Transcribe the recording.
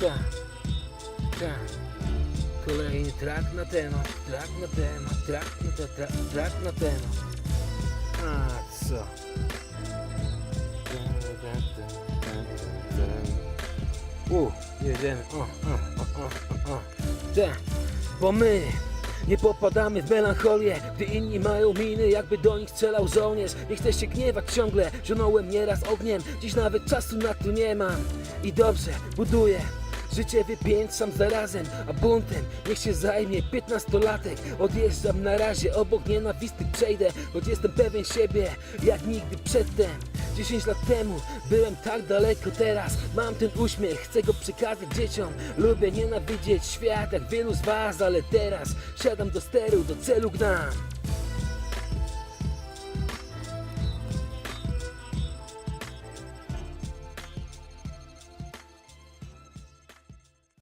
Tak, tak. Kolejny trak na temat, trak na temat, trak na, te, trak, trak na temat. A co? U, jedziemy. O, o, o, o, o. Tak, bo my nie popadamy w melancholię, gdy inni mają miny, jakby do nich strzelał żołnierz. Nie chcę się gniewać ciągle, żonąłem nieraz ogniem, dziś nawet czasu na to nie mam. I dobrze, buduję. Życie wypiętrzam zarazem, a buntem niech się zajmie 15-latek Odjeżdżam na razie, obok nienawistnych przejdę Choć jestem pewien siebie, jak nigdy przedtem. 10 lat temu byłem tak daleko teraz Mam ten uśmiech, chcę go przekazać dzieciom. Lubię nienawidzieć świat jak wielu z was Ale teraz siadam do steru, do celu gnam